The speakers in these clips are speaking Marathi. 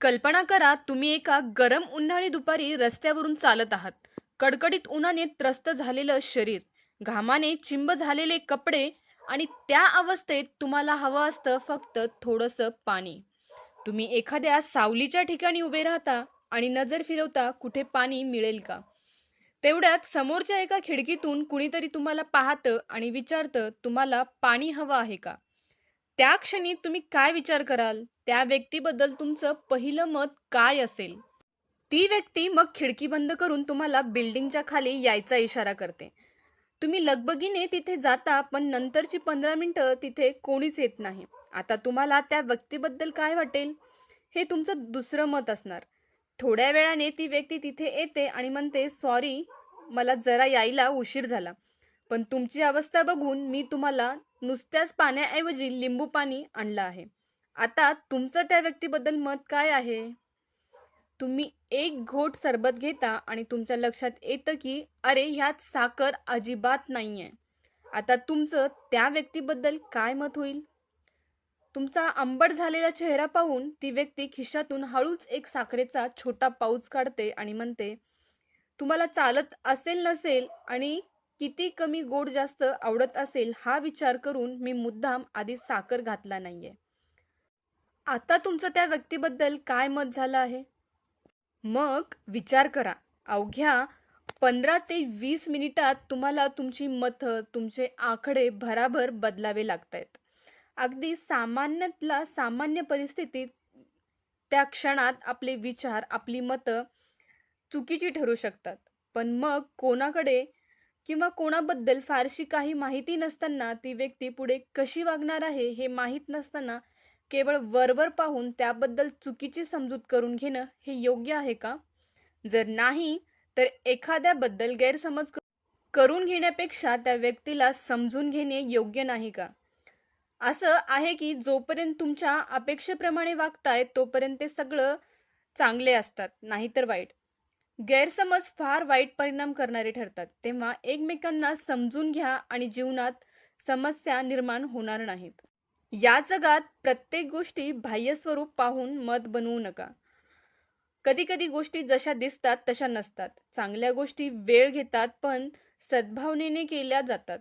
कल्पना करा तुम्ही एका गरम उन्हाळी दुपारी रस्त्यावरून चालत आहात. कडकडीत उन्हाने त्रस्त झालेलं शरीर घामाने चिंब झालेले कपडे आणि त्या अवस्थेत तुम्हाला हवं असतं फक्त थोडंसं पाणी. तुम्ही एखाद्या सावलीच्या ठिकाणी उभे राहता आणि नजर फिरवता कुठे पाणी मिळेल का? तेवढ्यात समोरच्या एका खिडकीतून कुणीतरी तुम्हाला पाहतं आणि विचारतं तुम्हाला पाणी हवं आहे का? त्या क्षणी तुम्ही काय विचार कराल? त्या व्यक्तीबद्दल तुमचं पहिलं मत काय असेल? ती व्यक्ती मग खिडकी बंद करून तुम्हाला बिल्डिंगच्या खाली यायचा इशारा करते. तुम्ही लगबगीने तिथे जाता पण नंतरची पंधरा मिनिटं तिथे कोणीच येत नाही. आता तुम्हाला त्या व्यक्तीबद्दल काय वाटेल? हे तुमचं दुसरं मत असणार. थोड्या वेळाने ती व्यक्ती तिथे येते आणि म्हणते सॉरी मला जरा यायला उशीर झाला. पण तुमची अवस्था बघून मी तुम्हाला नुसत्याच पाण्याऐवजी लिंबू पाणी आणलं आहे. आता तुमचं त्या व्यक्तीबद्दल मत काय आहे? तुम्ही एक घोट सरबत घेता आणि तुमच्या लक्षात येतं की अरे ह्यात साखर अजिबात नाही आहे आता तुमचं त्या व्यक्तीबद्दल काय मत होईल? तुमचा आंबट झालेला चेहरा पाहून ती व्यक्ती खिशातून हळूच एक साखरेचा छोटा पाऊच काढते आणि म्हणते तुम्हाला चालत असेल नसेल आणि किती कमी गोड जास्त आवडत असेल हा विचार करून मी मुद्दाम आधी साखर घातला नाहीये. आता तुमचं त्या व्यक्तीबद्दल काय मत झालं आहे? मग विचार करा. अवघ्या पंधरा ते वीस मिनिटात तुम्हाला तुमची मतं तुमचे आकडे भराभर बदलावे लागत आहेत अगदी सामान्यातला सामान्य परिस्थितीत त्या क्षणात आपले विचार आपली मतं चुकीची ठरू शकतात. पण मग कोणाकडे किंवा कोणाबद्दल फारशी काही माहिती नसताना ती व्यक्ती पुढे कशी वागणार आहे हे माहीत नसताना केवळ वरवर पाहून त्याबद्दल चुकीची समजूत करून घेणं हे योग्य आहे का? जर नाही तर एखाद्याबद्दल गैरसमज करून घेण्यापेक्षा त्या व्यक्तीला समजून घेणे योग्य नाही का? असं आहे की जोपर्यंत तुमच्या अपेक्षेप्रमाणे वागताय तोपर्यंत ते सगळं चांगले असतात नाहीतर वाईट. गैरसमज फार वाईट परिणाम करणारे ठरतात. तेव्हा एकमेकांना समजून घ्या आणि जीवनात समस्या निर्माण होणार नाहीत. या जगात प्रत्येक गोष्टी बाह्य स्वरूप पाहून मत बनवू नका. कधी कधी गोष्टी जशा दिसतात तशा नसतात. चांगल्या गोष्टी वेळ घेतात पण सद्भावनेने केल्या जातात.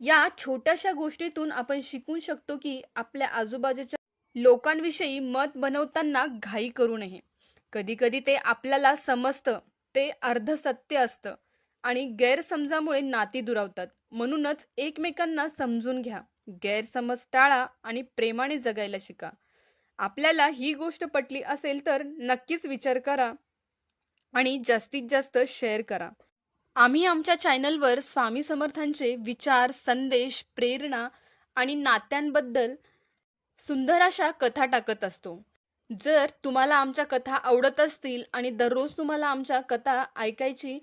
या छोट्याशा गोष्टीतून आपण शिकू शकतो की आपल्या आजूबाजूच्या लोकांविषयी मत बनवताना घाई करू नये. कधी कधी ते आपल्याला समजतं ते अर्ध सत्य असतं आणि गैरसमजामुळे नाती दुरावतात. म्हणूनच एकमेकांना समजून घ्या. गैरसमज टाळा आणि प्रेमाने जगायला शिका. आपल्याला ही गोष्ट पटली असेल तर नक्कीच विचार करा आणि जास्तीत जास्त शेअर करा. आम्ही आमच्या चॅनलवर स्वामी समर्थांचे विचार संदेश प्रेरणा आणि नात्यांबद्दल सुंदर अशा कथा टाकत असतो. जर तुम्हाला आमच्या कथा आवडत असतील आणि दररोज तुम्हाला आमच्या कथा ऐकायची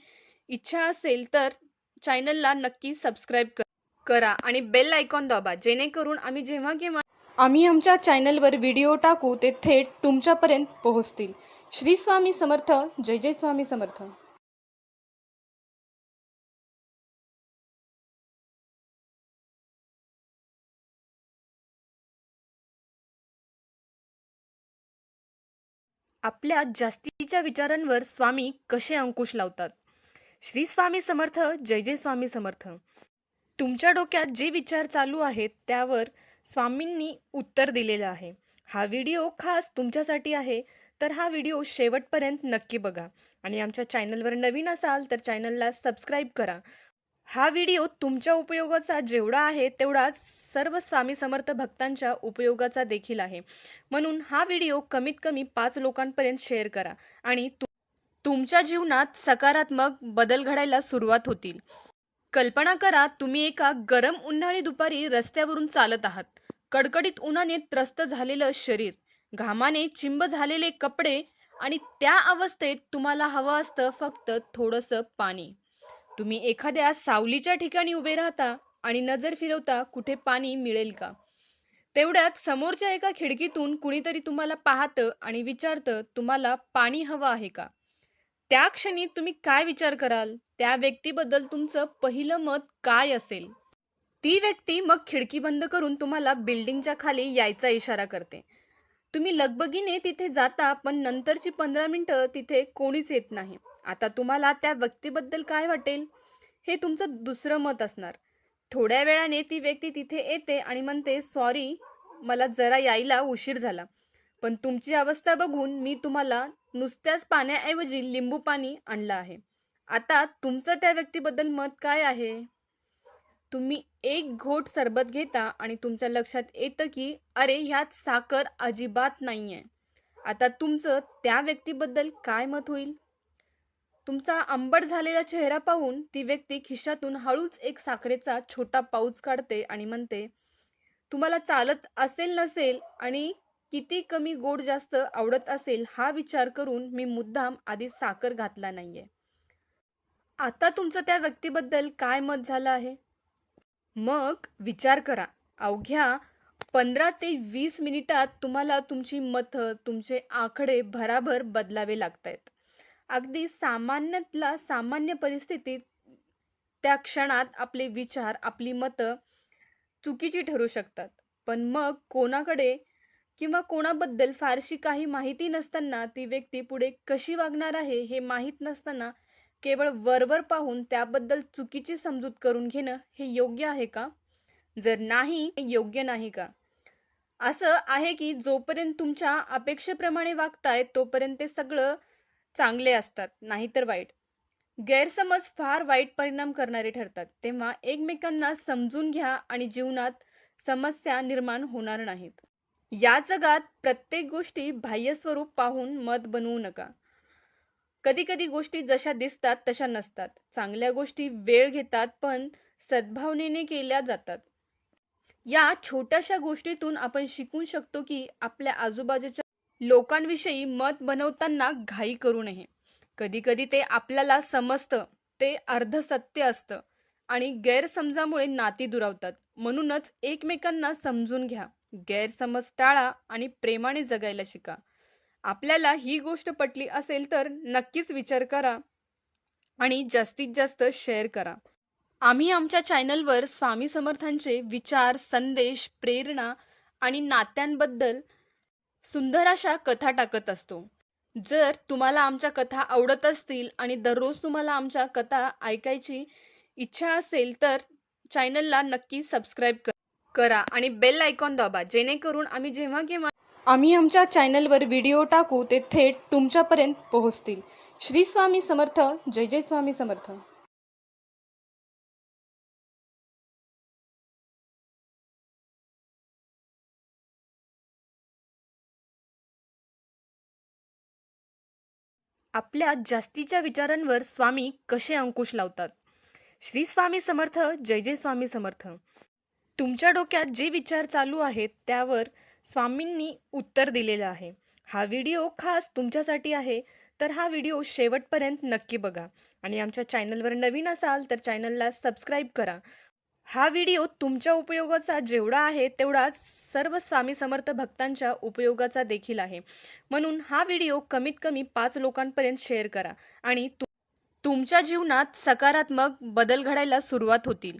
इच्छा असेल तर चॅनलला नक्की सबस्क्राईब करा आणि बेल आयकॉन दाबा जेणेकरून आम्ही जेव्हा केव्हा आम्ही आमच्या चॅनलवर व्हिडिओ टाकू ते थेट तुमच्यापर्यंत पोहोचतील. श्री स्वामी समर्थ जय जय स्वामी समर्थ. आपल्या जास्तीच्या विचारांवर स्वामी कसे अंकुश लावतात? श्री स्वामी समर्थ जय जय स्वामी समर्थ. तुमच्या डोक्यात जे विचार चालू आहेत त्यावर स्वामींनी उत्तर दिलेलं आहे. हा व्हिडिओ खास तुमच्यासाठी आहे तर हा व्हिडिओ शेवटपर्यंत नक्की बघा. आणि आमच्या चॅनलवर नवीन असाल तर चॅनलला सबस्क्राईब करा. हा व्हिडिओ तुमच्या उपयोगाचा जेवढा आहे तेवढा सर्व स्वामी समर्थ भक्तांच्या उपयोगाचा देखील आहे. म्हणून हा व्हिडिओ कमीत कमी पाच लोकांपर्यंत शेअर करा आणि तु- तुमच्या जीवनात सकारात्मक बदल घडायला सुरुवात होतील. कल्पना करा तुम्ही एका गरम उन्हाळी दुपारी रस्त्यावरून चालत आहात. कडकडीत उन्हाने त्रस्त झालेलं शरीर घामाने चिंब झालेले कपडे आणि त्या अवस्थेत तुम्हाला हवं असतं फक्त थोडंसं पाणी. तुम्ही एखाद्या सावलीच्या ठिकाणी उभे राहता आणि नजर फिरवता कुठे पाणी मिळेल का? तेवढ्यात समोरच्या एका खिडकीतून कुणीतरी तुम्हाला पाहतं आणि विचारतं तुम्हाला पाणी हवं आहे का? त्या क्षणी तुम्ही काय विचार कराल? त्या व्यक्तीबद्दल तुमचं पहिलं मत काय असेल? ती व्यक्ती मग खिडकी बंद करून तुम्हाला बिल्डिंगच्या खाली यायचा इशारा करते. तुम्ही लगबगीने तिथे जाता पण नंतरची पंधरा मिनिटं तिथे कोणीच येत नाही. आता तुम्हाला त्या व्यक्तीबद्दल काय वाटेल? हे तुमचं दुसरं मत असणार. थोड्या वेळाने ती व्यक्ती तिथे येते आणि म्हणते सॉरी मला जरा यायला उशीर झाला. पण तुमची अवस्था बघून मी तुम्हाला नुसत्याच पाण्याऐवजी लिंबू पाणी आणलं आहे. आता तुमचं त्या व्यक्तीबद्दल मत काय आहे? तुम्ही एक घोट सरबत घेता आणि तुमच्या लक्षात येतं की अरे ह्यात साखर अजिबात नाही आहे आता तुमचं त्या व्यक्तीबद्दल काय मत होईल? तुमचा आंबट झालेला चेहरा पाहून ती व्यक्ती खिशातून हळूच एक साखरेचा छोटा पाऊच काढते आणि म्हणते तुम्हाला चालत असेल नसेल आणि किती कमी गोड जास्त आवडत असेल हा विचार करून मी मुद्दाम आधी साखर घातला नाहीये. आता तुमचं त्या व्यक्तीबद्दल काय मत झालं आहे? मग विचार करा. अवघ्या पंधरा ते वीस मिनिटात तुम्हाला तुमची मतं तुमचे आकडे भराभर बदलावे लागत आहेत अगदी सामान्यातला सामान्य परिस्थितीत त्या क्षणात आपले विचार आपली मतं चुकीची ठरू शकतात. पण मग कोणाकडे किंवा कोणाबद्दल फारशी काही माहिती नसताना ती व्यक्ती पुढे कशी वागणार आहे हे माहीत नसताना केवळ वरवर पाहून त्याबद्दल चुकीची समजूत करून घेणं हे योग्य आहे का? जर नाही हे योग्य नाही का? असं आहे की जोपर्यंत तुमच्या अपेक्षेप्रमाणे वागताय तोपर्यंत ते सगळं चांगले असतात नाहीतर वाईट. गैरसमज फार वाईट परिणाम करणारे ठरतात. तेव्हा एकमेकांना समजून घ्या आणि जीवनात समस्या निर्माण होणार नाहीत. या जगात प्रत्येक गोष्टी बाह्य स्वरूप पाहून मत बनवू नका. कधी कधी गोष्टी जशा दिसतात तशा नसतात. चांगल्या गोष्टी वेळ घेतात पण सद्भावनेने केल्या जातात. या छोट्याशा गोष्टीतून आपण शिकू शकतो की आपल्या आजूबाजूच्या लोकांविषयी मत बनवताना घाई करू नये. कधीकधी ते आपल्याला समजतं ते अर्ध सत्य असतं आणि गैरसमजामुळे नाती दुरावतात. म्हणूनच एकमेकांना समजून घ्या. गैरसमज टाळा आणि प्रेमाने जगायला शिका. आपल्याला ही गोष्ट पटली असेल तर नक्कीच विचार करा आणि जास्तीत जास्त शेअर करा. आम्ही आमच्या चॅनलवर स्वामी समर्थांचे विचार संदेश प्रेरणा आणि नात्यांबद्दल सुंदर अशा कथा टाकत असतो. जर तुम्हाला आमच्या कथा आवडत असतील आणि दररोज तुम्हाला आमच्या कथा ऐकायची इच्छा असेल तर चॅनलला नक्की सबस्क्राईब करा आणि बेल आयकॉन दाबा जेणेकरून आम्ही जेव्हा केव्हा आम्ही आमच्या चॅनलवर व्हिडिओ टाकू ते थेट तुमच्यापर्यंत पोहोचतील. श्री स्वामी समर्थ जय जय स्वामी समर्थ. आपल्या जास्तीच्या विचारांवर स्वामी कसे अंकुश लावतात? श्री स्वामी समर्थ जय जय स्वामी समर्थ. तुमच्या डोक्यात जे विचार चालू आहेत त्यावर स्वामींनी उत्तर दिलेलं आहे. हा व्हिडिओ खास तुमच्यासाठी आहे तर हा व्हिडिओ शेवटपर्यंत नक्की बघा. आणि आमच्या चॅनलवर नवीन असाल तर चॅनलला सबस्क्राईब करा. हा व्हिडिओ तुमच्या उपयोगाचा जेवढा आहे तेवढा सर्व स्वामी समर्थ भक्तांच्या उपयोगाचा देखील आहे. म्हणून हा व्हिडिओ कमीत कमी पाच लोकांपर्यंत शेअर करा आणि तु- तुमच्या जीवनात सकारात्मक बदल घडायला सुरुवात होतील.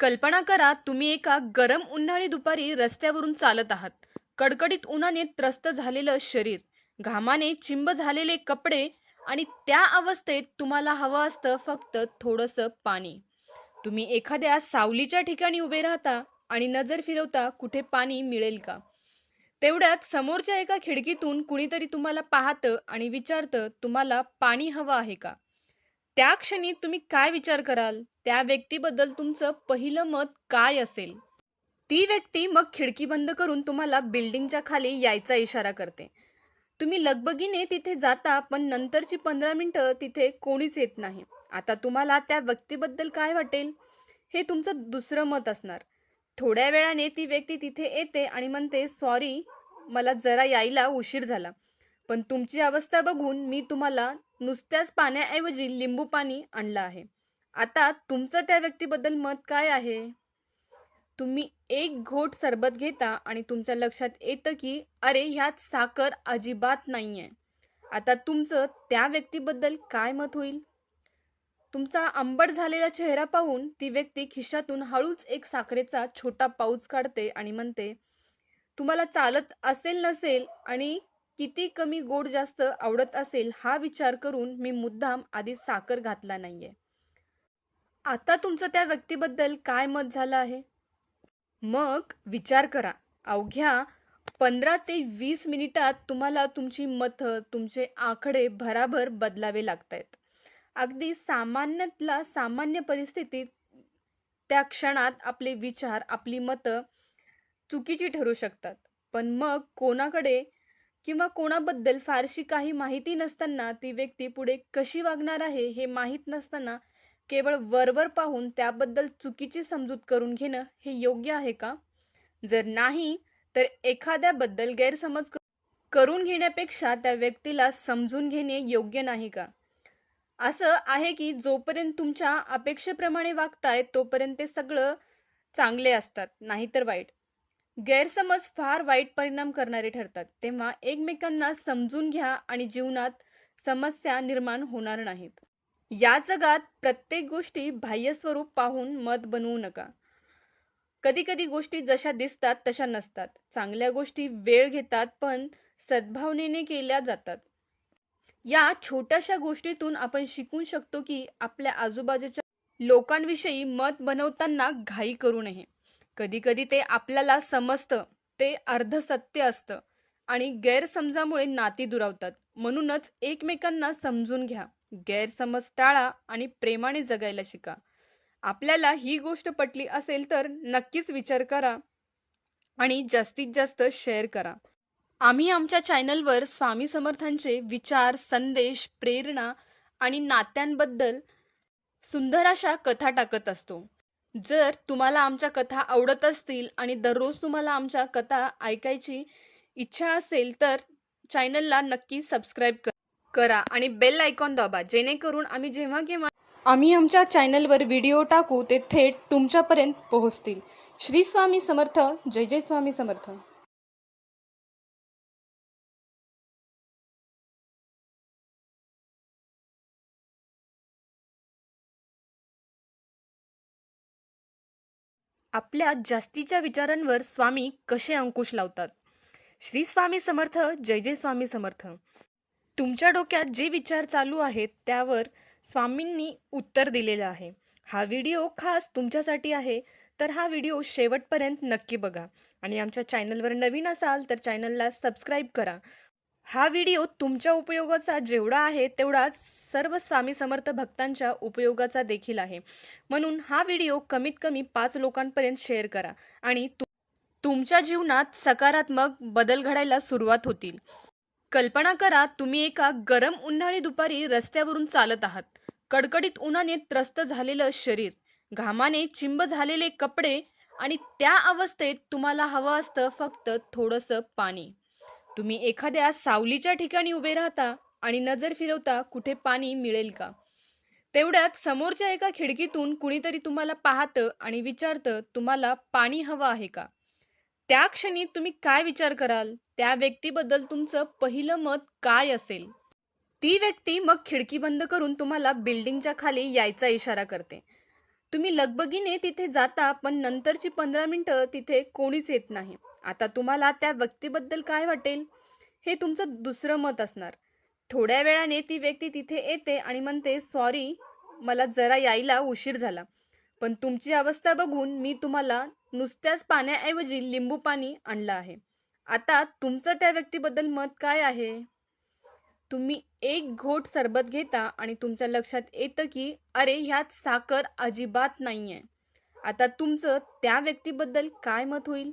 कल्पना करा तुम्ही एका गरम उन्हाळी दुपारी रस्त्यावरून चालत आहात. कडकडीत उन्हाने त्रस्त झालेलं शरीर घामाने चिंब झालेले कपडे आणि त्या अवस्थेत तुम्हाला हवं असतं फक्त थोडंसं पाणी. तुम्ही एखाद्या सावलीच्या ठिकाणी उभे राहता आणि नजर फिरवता कुठे पाणी मिळेल का? तेवढ्यात समोरच्या एका खिडकीतून कुणीतरी तुम्हाला पाहतं आणि विचारतं तुम्हाला पाणी हवं आहे का? त्या क्षणी तुम्ही काय विचार कराल? त्या व्यक्तीबद्दल तुमचं पहिलं मत काय असेल? ती व्यक्ती मग खिडकी बंद करून तुम्हाला बिल्डिंगच्या खाली यायचा इशारा करते. तुम्ही लगबगीने तिथे जाता पण नंतरची पंधरा मिनिटं तिथे कोणीच येत नाही. आता तुम्हाला त्या व्यक्तीबद्दल काय वाटेल? हे तुमचं दुसरं मत असणार. थोड्या वेळाने ती व्यक्ती तिथे येते आणि म्हणते सॉरी मला जरा यायला उशीर झाला. पण तुमची अवस्था बघून मी तुम्हाला नुसत्याच पाण्याऐवजी लिंबू पाणी आणलं आहे. आता तुमचं त्या व्यक्तीबद्दल मत काय आहे? तुम्ही एक घोट सरबत घेता आणि तुमच्या लक्षात येतं की अरे ह्यात साखर अजिबात नाही आहे आता तुमचं त्या व्यक्तीबद्दल काय मत होईल? तुमचा आंबट झालेला चेहरा पाहून ती व्यक्ती खिशातून हळूच एक साखरेचा छोटा पाऊच काढते आणि म्हणते तुम्हाला चालत असेल नसेल आणि किती कमी गोड जास्त आवडत असेल हा विचार करून मी मुद्दाम आधी साखर घातला नाहीये. आता तुमचं त्या व्यक्तीबद्दल काय मत झालं आहे? मग विचार करा. अवघ्या पंधरा ते वीस मिनिटात तुम्हाला तुमची मतं तुमचे आकडे भराभर बदलावे लागत आहेत अगदी सामान्यातला सामान्य परिस्थितीत त्या क्षणात आपले विचार आपली मतं चुकीची ठरू शकतात. पण मग कोणाकडे किंवा कोणाबद्दल फारशी काही माहिती नसताना ती व्यक्ती पुढे कशी वागणार आहे हे माहीत नसताना केवळ वरवर पाहून त्याबद्दल चुकीची समजूत करून घेणं हे योग्य आहे का? जर नाही तर एखाद्याबद्दल गैरसमज करून घेण्यापेक्षा त्या व्यक्तीला समजून घेणे योग्य नाही का? असं आहे की जोपर्यंत तुमच्या अपेक्षेप्रमाणे वागताय तोपर्यंत ते सगळं चांगले असतात नाहीतर वाईट. गैरसमज फार वाईट परिणाम करणारे ठरतात. तेव्हा एकमेकांना समजून घ्या आणि जीवनात समस्या निर्माण होणार नाहीत. या जगात प्रत्येक गोष्टी बाह्य स्वरूप पाहून मत बनवू नका. कधी कधी गोष्टी जशा दिसतात तशा नसतात. चांगल्या गोष्टी वेळ घेतात पण सद्भावनेने केल्या जातात. या छोट्याशा गोष्टीतून आपण शिकू शकतो की आपल्या आजूबाजूच्या लोकांविषयी मत बनवताना घाई करू नये. कधी कधी ते आपल्याला समजतं ते अर्ध सत्य असतं आणि गैरसमजामुळे नाती दुरावतात. म्हणूनच एकमेकांना समजून घ्या गैरसमज टाळा आणि प्रेमाने जगायला शिका. आपल्याला ही गोष्ट पटली असेल तर नक्कीच विचार करा आणि जास्तीत जास्त शेअर करा. आम्ही आमच्या चॅनलवर स्वामी समर्थांचे विचार संदेश प्रेरणा आणि नात्यांबद्दल सुंदर अशा कथा टाकत असतो. जर तुम्हाला आमच्या कथा आवडत असतील आणि दररोज तुम्हाला आमच्या कथा ऐकायची इच्छा असेल तर चॅनलला नक्की सबस्क्राईब करा आणि बेल आयकॉन दाबा जेणेकरून आम्ही जेव्हा केव्हा आम्ही आमच्या चॅनलवर व्हिडिओ टाकू ते थेट तुमच्यापर्यंत पोहोचतील. श्री स्वामी समर्थ जय जय स्वामी समर्थ. आपल्या जास्तीच्या विचारांवर स्वामी कसे अंकुश लावतात? श्री स्वामी समर्थ जय जय स्वामी समर्थ. तुमच्या डोक्यात जे विचार चालू आहेत त्यावर स्वामींनी उत्तर दिलेलं आहे. हा व्हिडिओ खास तुमच्यासाठी आहे तर हा व्हिडिओ शेवटपर्यंत नक्की बघा. आणि आमच्या चॅनलवर नवीन असाल तर चॅनलला सबस्क्राईब करा. हा व्हिडिओ तुमच्या उपयोगाचा जेवढा आहे तेवढाच सर्व स्वामी समर्थ भक्तांच्या उपयोगाचा देखील आहे. म्हणून हा व्हिडिओ कमीत कमी पाच लोकांपर्यंत शेअर करा आणि तु- तुमच्या जीवनात सकारात्मक बदल घडायला सुरुवात होतील. कल्पना करा तुम्ही एका गरम उन्हाळी दुपारी रस्त्यावरून चालत आहात. कडकडीत उन्हाने त्रस्त झालेलं शरीर घामाने चिंब झालेले कपडे आणि त्या अवस्थेत तुम्हाला हवं असतं फक्त थोडंसं पाणी. तुम्ही एखाद्या सावलीच्या ठिकाणी उभे राहता आणि नजर फिरवता कुठे पाणी मिळेल का? तेवढ्यात समोरच्या एका खिडकीतून कुणीतरी तुम्हाला पाहतं आणि विचारतं तुम्हाला पाणी हवं आहे का? त्या क्षणी तुम्ही काय विचार कराल? त्या व्यक्तीबद्दल तुमचं पहिलं मत काय असेल? ती व्यक्ती मग खिडकी बंद करून तुम्हाला बिल्डिंगच्या खाली यायचा इशारा करते. तुम्ही लगबगीने तिथे जाता पण नंतरची पंधरा मिनिटं तिथे कोणीच येत नाही. आता तुम्हाला त्या व्यक्तीबद्दल काय वाटेल? हे तुमचं दुसरं मत असणार. थोड्या वेळाने ती व्यक्ती तिथे येते आणि म्हणते सॉरी मला जरा यायला उशीर झाला. पण तुमची अवस्था बघून मी तुम्हाला नुसत्याच पाण्याऐवजी लिंबू पाणी आणलं आहे. आता तुमचं त्या व्यक्तीबद्दल मत काय आहे? तुम्ही एक घोट सरबत घेता आणि तुमच्या लक्षात येतं की अरे ह्यात साखर अजिबात नाही आहे आता तुमचं त्या व्यक्तीबद्दल काय मत होईल?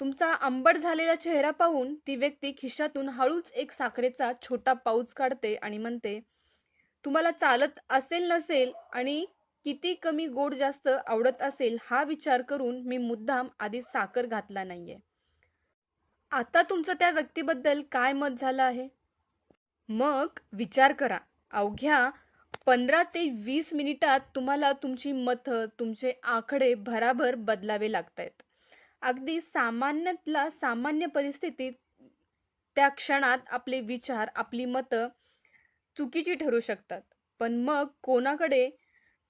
तुमचा आंबट झालेला चेहरा पाहून ती व्यक्ती खिशातून हळूच एक साखरेचा छोटा पाऊच काढते आणि म्हणते तुम्हाला चालत असेल नसेल आणि किती कमी गोड जास्त आवडत असेल हा विचार करून मी मुद्दाम आधी साखर घातला नाहीये. आता तुमचं त्या व्यक्तीबद्दल काय मत झालं आहे? मग विचार करा. अवघ्या पंधरा ते वीस मिनिटात तुम्हाला तुमची मतं तुमचे आकडे भराभर बदलावे लागत आहेत अगदी सामान्यातला सामान्य परिस्थितीत त्या क्षणात आपले विचार आपली मतं चुकीची ठरू शकतात. पण मग कोणाकडे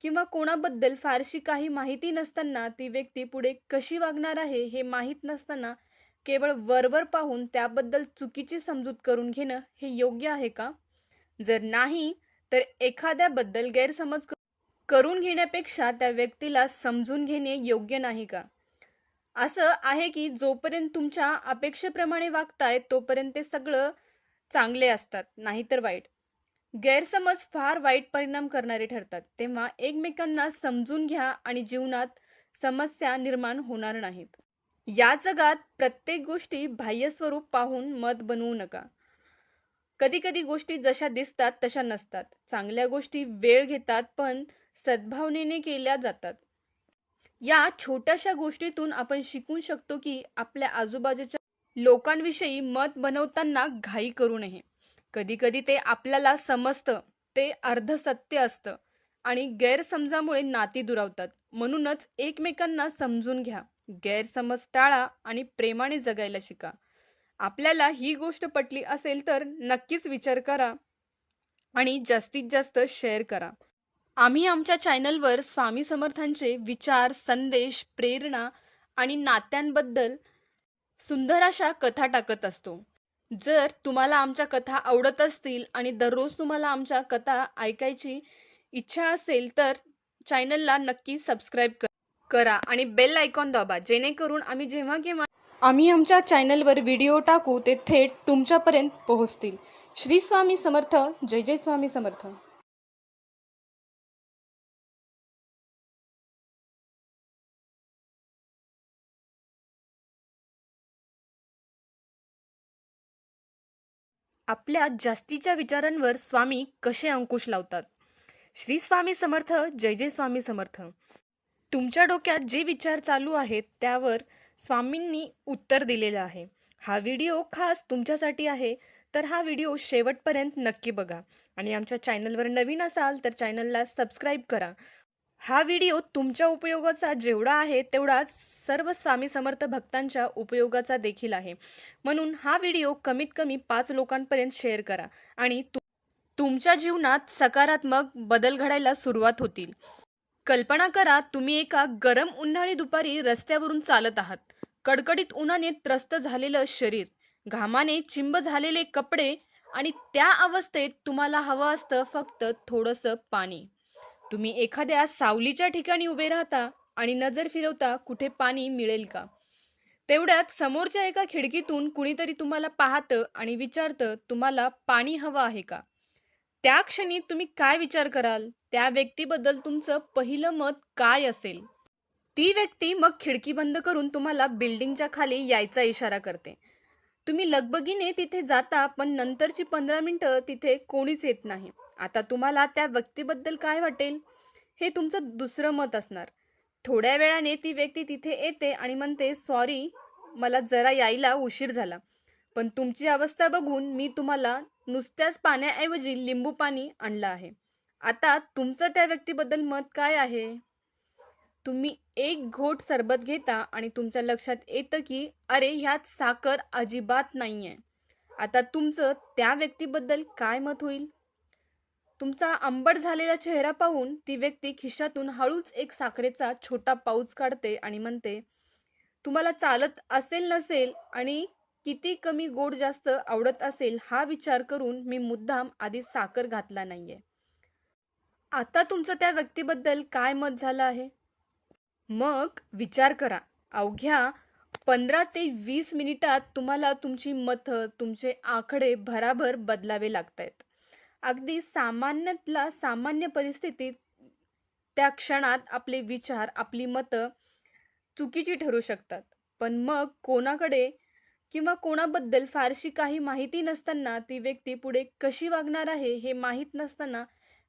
किंवा कोणाबद्दल फारशी काही माहिती नसताना ती व्यक्ती पुढे कशी वागणार आहे हे माहीत नसताना केवळ वरवर पाहून त्याबद्दल चुकीची समजूत करून घेणं हे योग्य आहे का? जर नाही तर एखाद्याबद्दल गैरसमज क- करून घेण्यापेक्षा त्या व्यक्तीला समजून घेणे योग्य नाही का? असं आहे की जोपर्यंत तुमच्या अपेक्षेप्रमाणे वागताय तोपर्यंत ते सगळं चांगले असतात नाहीतर वाईट. गैरसमज फार वाईट परिणाम करणारे ठरतात. तेव्हा एकमेकांना समजून घ्या आणि जीवनात समस्या निर्माण होणार नाहीत. या जगात प्रत्येक गोष्टी बाह्य स्वरूप पाहून मत बनवू नका. कधी कधी गोष्टी जशा दिसतात तशा नसतात. चांगल्या गोष्टी वेळ घेतात पण सद्भावनेने केल्या जातात. या छोट्याशा गोष्टीतून आपण शिकू शकतो की आपल्या आजूबाजूच्या लोकांविषयी मत बनवताना घाई करू नये. कधी कधी ते आपल्याला समजतं ते अर्ध सत्य असतं आणि गैरसमजामुळे नाती दुरावतात. म्हणूनच एकमेकांना समजून घ्या गैरसमज टाळा आणि प्रेमाने जगायला शिका. आपल्याला ही गोष्ट पटली असेल तर नक्कीच विचार करा आणि जास्तीत जास्त शेअर करा. आम्ही आमच्या चॅनलवर स्वामी समर्थांचे विचार संदेश प्रेरणा आणि नात्यांबद्दल सुंदर अशा कथा टाकत असतो. जर तुम्हाला आमच्या कथा आवडत असतील आणि दररोज तुम्हाला आमच्या कथा ऐकायची इच्छा असेल तर चॅनलला नक्की सबस्क्राईब करा आणि बेल आयकॉन दाबा जेणेकरून आम्ही जेव्हा केव्हा आम्ही आमच्या चॅनलवर व्हिडिओ टाकू ते थेट तुमच्यापर्यंत पोहोचतील. श्री स्वामी समर्थ जय जय स्वामी समर्थ. आपल्या जास्तीच्या विचारांवर स्वामी कसे अंकुश लावतात? श्री स्वामी समर्थ जय जय स्वामी समर्थ. तुमच्या डोक्यात जे विचार चालू आहेत त्यावर स्वामींनी उत्तर दिलेलं आहे. हा व्हिडिओ खास तुमच्यासाठी आहे तर हा व्हिडिओ शेवटपर्यंत नक्की बघा. आणि आमच्या चॅनलवर नवीन असाल तर चॅनलला सबस्क्राईब करा. हा व्हिडिओ तुमच्या उपयोगाचा जेवढा आहे तेवढाच सर्व स्वामी समर्थ भक्तांच्या उपयोगाचा देखील आहे. म्हणून हा व्हिडिओ कमीत कमी पाच लोकांपर्यंत शेअर करा आणि तु- तुमच्या जीवनात सकारात्मक बदल घडायला सुरुवात होतील. कल्पना करा तुम्ही एका गरम उन्हाळी दुपारी रस्त्यावरून चालत आहात. कडकडीत उन्हाने त्रस्त झालेलं शरीर घामाने चिंब झालेले कपडे आणि त्या अवस्थेत तुम्हाला हवं असतं फक्त थोडंसं पाणी. तुम्ही एखाद्या सावलीच्या ठिकाणी उभे राहता आणि नजर फिरवता कुठे पाणी मिळेल का? तेवढ्यात समोरच्या एका खिडकीतून कुणीतरी तुम्हाला पाहतं आणि विचारतं तुम्हाला पाणी हवं आहे का? त्या क्षणी तुम्ही काय विचार कराल? त्या व्यक्तीबद्दल तुमचं पहिलं मत काय असेल? ती व्यक्ती मग खिडकी बंद करून तुम्हाला बिल्डिंगच्या खाली यायचा इशारा करते. तुम्ही लगबगीने तिथे जाता पण नंतरची पंधरा मिनिटं तिथे कोणीच येत नाही. आता तुम्हाला त्या व्यक्तीबद्दल काय वाटेल? हे तुमचं दुसरं मत असणार. थोड्या वेळाने ती व्यक्ती तिथे येते आणि म्हणते सॉरी मला जरा यायला उशीर झाला. पण तुमची अवस्था बघून मी तुम्हाला नुसत्याच पाण्याऐवजी लिंबू पाणी आणलं आहे. आता तुमचं त्या व्यक्तीबद्दल मत काय आहे? तुम्ही एक घोट सरबत घेता आणि तुमच्या लक्षात येतं की अरे ह्यात साखर अजिबात नाही आहे आता तुमचं त्या व्यक्तीबद्दल काय मत होईल? तुमचा आंबट झालेला चेहरा पाहून ती व्यक्ती खिशातून हळूच एक साखरेचा छोटा पाऊच काढते आणि म्हणते तुम्हाला चालत असेल नसेल आणि किती कमी गोड जास्त आवडत असेल हा विचार करून मी मुद्दाम आधी साखर घातला नाहीये. आता तुमचं त्या व्यक्तीबद्दल काय मत झालं आहे? मग विचार करा. अवघ्या पंधरा ते वीस मिनिटात तुम्हाला तुमची मतं तुमचे आकडे भराभर बदलावे लागत आहेत अगदी सामान्यातला सामान्य परिस्थितीत त्या क्षणात आपले विचार आपली मतं चुकीची ठरू शकतात. पण मग कोणाकडे किंवा कोणाबद्दल फारशी काही माहिती नसताना ती व्यक्ती पुढे कशी वागणार आहे हे माहीत नसताना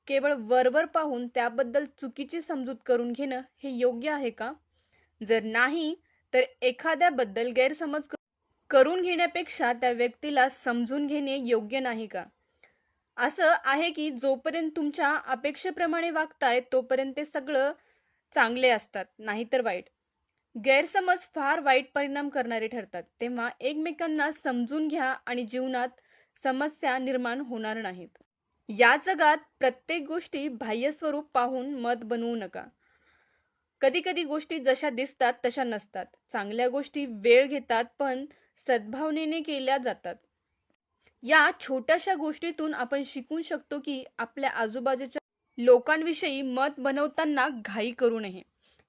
केवळ वरवर पाहून त्याबद्दल चुकीची समजूत करून घेणं हे योग्य आहे का? जर नाही तर एखाद्याबद्दल गैरसमज क- करून घेण्यापेक्षा त्या व्यक्तीला समजून घेणे योग्य नाही का? असं आहे की जोपर्यंत तुमच्या अपेक्षेप्रमाणे वागताय तोपर्यंत ते सगळं चांगले असतात नाहीतर वाईट. गैरसमज फार वाईट परिणाम करणारे ठरतात. तेव्हा एकमेकांना समजून घ्या आणि जीवनात समस्या निर्माण होणार नाहीत. या जगात प्रत्येक गोष्टी बाह्य स्वरूप पाहून मत बनवू नका. कधी कधी गोष्टी जशा दिसतात तशा नसतात. चांगल्या गोष्टी वेळ घेतात पण सद्भावनेने केल्या जातात. या छोट्याशा गोष्टीतून आपण शिकू शकतो की आपल्या आजूबाजूच्या लोकांविषयी मत बनवताना घाई करू नये.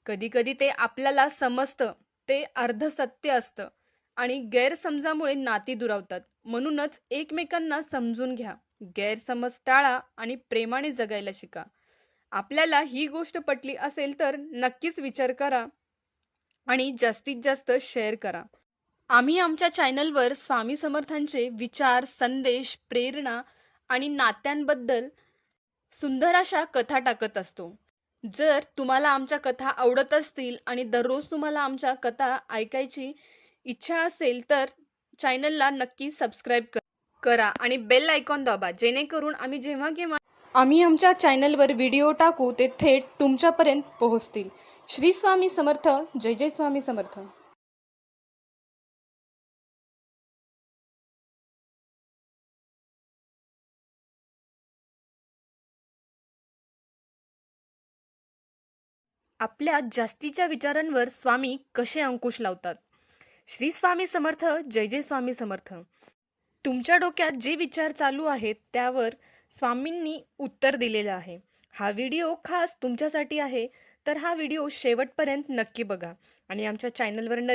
कधी कधी ते आपल्याला समजतं ते अर्ध सत्य असतं आणि गैरसमजामुळे नाती दुरावतात. म्हणूनच एकमेकांना समजून घ्या गैरसमज टाळा आणि प्रेमाने जगायला शिका. आपल्याला ही गोष्ट पटली असेल तर नक्कीच विचार करा आणि जास्तीत जास्त शेअर करा. आम्ही आमच्या चॅनलवर स्वामी समर्थांचे विचार संदेश प्रेरणा आणि नात्यांबद्दल सुंदर अशा कथा टाकत असतो. जर तुम्हाला आमच्या कथा आवडत असतील आणि दररोज तुम्हाला आमच्या कथा ऐकायची इच्छा असेल तर चॅनलला नक्की सबस्क्राईब करा आणि बेल आयकॉन दाबा जेणेकरून आम्ही जेव्हा केव्हा आम्ही आमच्या चॅनलवर व्हिडिओ टाकू ते थेट तुमच्यापर्यंत पोहोचतील. श्री स्वामी समर्थ जय जय स्वामी समर्थ. आपल्या जास्तीच्या विचारांवर स्वामी कसे अंकुश लावतात? श्री स्वामी समर्थ जय जय स्वामी समर्थ. तुमच्या डोक्यात जे विचार चालू आहेत त्यावर स्वामींनी उत्तर दिलेलं आहे. हा व्हिडिओ खास तुमच्यासाठी आहे तर हा व्हिडिओ शेवटपर्यंत नक्की बघा आणि आमच्या चॅनलवर नवीन